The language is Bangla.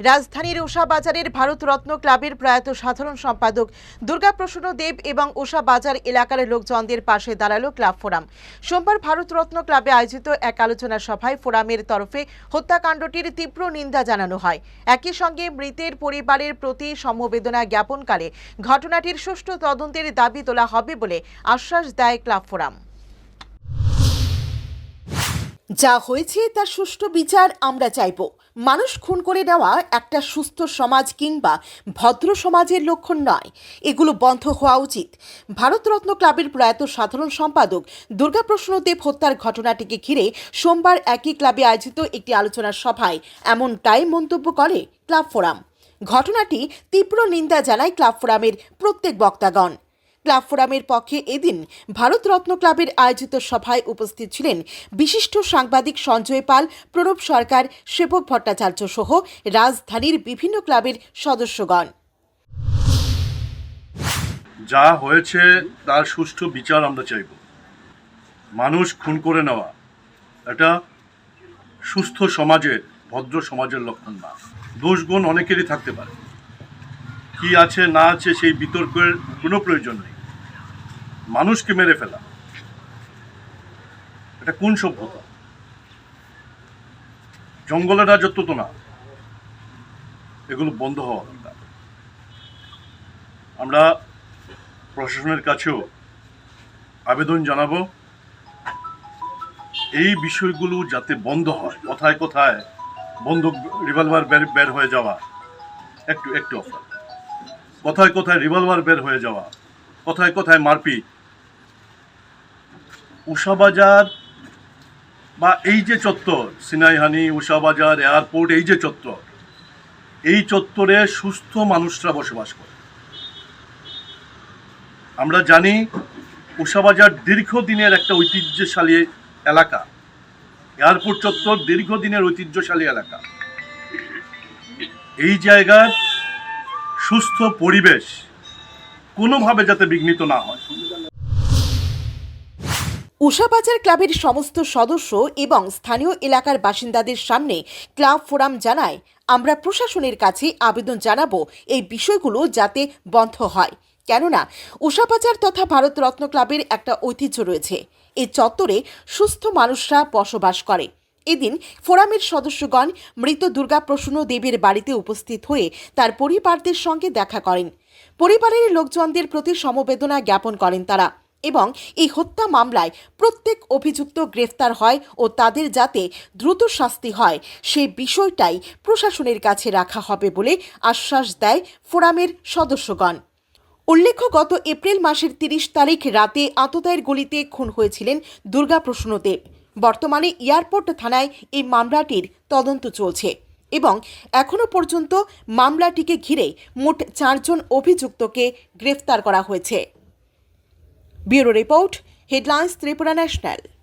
রাজধানীর উষা বাজারের ভারতরত্ন ক্লাবের প্রয়াত সাধারণ সম্পাদক দুর্গাপ্রসন্ন দেব এবং উষা বাজার এলাকার লোকজনদের পাশে দাঁড়াল ক্লাব ফোরাম। সোমবার ভারতরত্ন ক্লাবে আয়োজিত এক আলোচনা সভায় ফোরামের তরফে হত্যাকাণ্ডটির তীব্র নিন্দা জানানো হয়। একই সঙ্গে মৃতের পরিবারের প্রতি সমবেদনা জ্ঞাপনকালে ঘটনাটির সুষ্ঠু তদন্তের দাবি তোলা হবে বলে আশ্বাস দেয় ক্লাব ফোরাম। যা হয়েছে তার সুষ্ঠু বিচার আমরা চাইব। মানুষ খুন করে নেওয়া একটা সুস্থ সমাজ কিংবা ভদ্র সমাজের লক্ষণ নয়। এগুলো বন্ধ হওয়া উচিত। ভারতরত্ন ক্লাবের প্রয়াত সাধারণ সম্পাদক দুর্গাপ্রসন্ন দেব হত্যার ঘটনাটিকে ঘিরে সোমবার একই ক্লাবে আয়োজিত একটি আলোচনা সভায় এমনটাই মন্তব্য করে ক্লাব ফোরাম। ঘটনাটি তীব্র নিন্দা জানায় ক্লাব ফোরামের প্রত্যেক বক্তাগণ। ক্লাব ফোরামের পক্ষে এদিন ভারতরত্ন ক্লাবের আয়োজিত সভায় উপস্থিত ছিলেন বিশিষ্ট সাংবাদিক সঞ্জয় পাল, প্রণব সরকার, সেবক ভট্টাচার্য সহ রাজধানীর বিভিন্ন ক্লাবের সদস্যগণ। যা হয়েছে তার সুষ্ঠু বিচার আমরা চাইব। মানুষ খুন করে নেওয়া এটা সুস্থ সমাজের, ভদ্র সমাজের লক্ষণ না। দোষ দোষগুণ অনেকেরই থাকতে পারে। কি আছে না আছে সেই বিতর্কের কোনো প্রয়োজন নেই। মানুষকে মেরে ফেলা। এটা কোন সভ্যতা? জঙ্গলের রাজত্ব তো না। এগুলো বন্ধ হওয়া দরকার। আমরা প্রশাসনের কাছেও আবেদন জানাব, এই বিষয়গুলো যাতে বন্ধ হয়, কোথায় কোথায় বন্দুক রিভলভার বের বের হয়ে যাওয়া, একটু একটু অফার কোথায় কোথায় রিভলভার বের হয়ে যাওয়া, কোথায় কোথায় মারপিট উষাবাজার বা এই যে চত্বর, সিনাইহানি উষাবাজার এয়ারপোর্ট, এই যে চত্বর, এই চত্বরে সুস্থ মানুষরা বসবাস করে। আমরা জানি উষাবাজার দীর্ঘদিনের একটা ঐতিহ্যশালী এলাকা। এয়ারপোর্ট চত্বর দীর্ঘদিনের ঐতিহ্যশালী এলাকা। এই জায়গার সুস্থ পরিবেশ কোনোভাবে যাতে বিঘ্নিত না হয়। উষাবাজার ক্লাবের সমস্ত সদস্য এবং স্থানীয় এলাকার বাসিন্দাদের সামনে ক্লাব ফোরাম জানায়, আমরা প্রশাসনের কাছে আবেদন জানাব এই বিষয়গুলো যাতে বন্ধ হয়। কেননা উষাবাজার তথা ভারতরত্ন ক্লাবের একটা ঐতিহ্য রয়েছে। এই চত্বরে সুস্থ মানুষরা বসবাস করে। এদিন ফোরামের সদস্যগণ মৃত দুর্গাপ্রসন্ন দেবের বাড়িতে উপস্থিত হয়ে তার পরিবারদের সঙ্গে দেখা করেন। পরিবারের লোকজনদের প্রতি সমবেদনা জ্ঞাপন করেন তারা। এবং এই হত্যা মামলায় প্রত্যেক অভিযুক্ত গ্রেফতার হয় ও তাদের যাতে দ্রুত শাস্তি হয়, সে বিষয়টাই প্রশাসনের কাছে রাখা হবে বলে আশ্বাস দেয় ফোরামের সদস্যগণ। উল্লেখ্য, গত এপ্রিল মাসের তিরিশ তারিখ রাতে আততায়ের গলিতে খুন হয়েছিলেন দুর্গাপ্রসন্ন দেব বর্তমানে এয়ারপোর্ট থানায় এই মামলাটির তদন্ত চলছে এবং এখনও পর্যন্ত মামলাটিকে ঘিরে মোট চারজন অভিযুক্তকে গ্রেফতার করা হয়েছে। Bureau Report, Headlines Tripura National.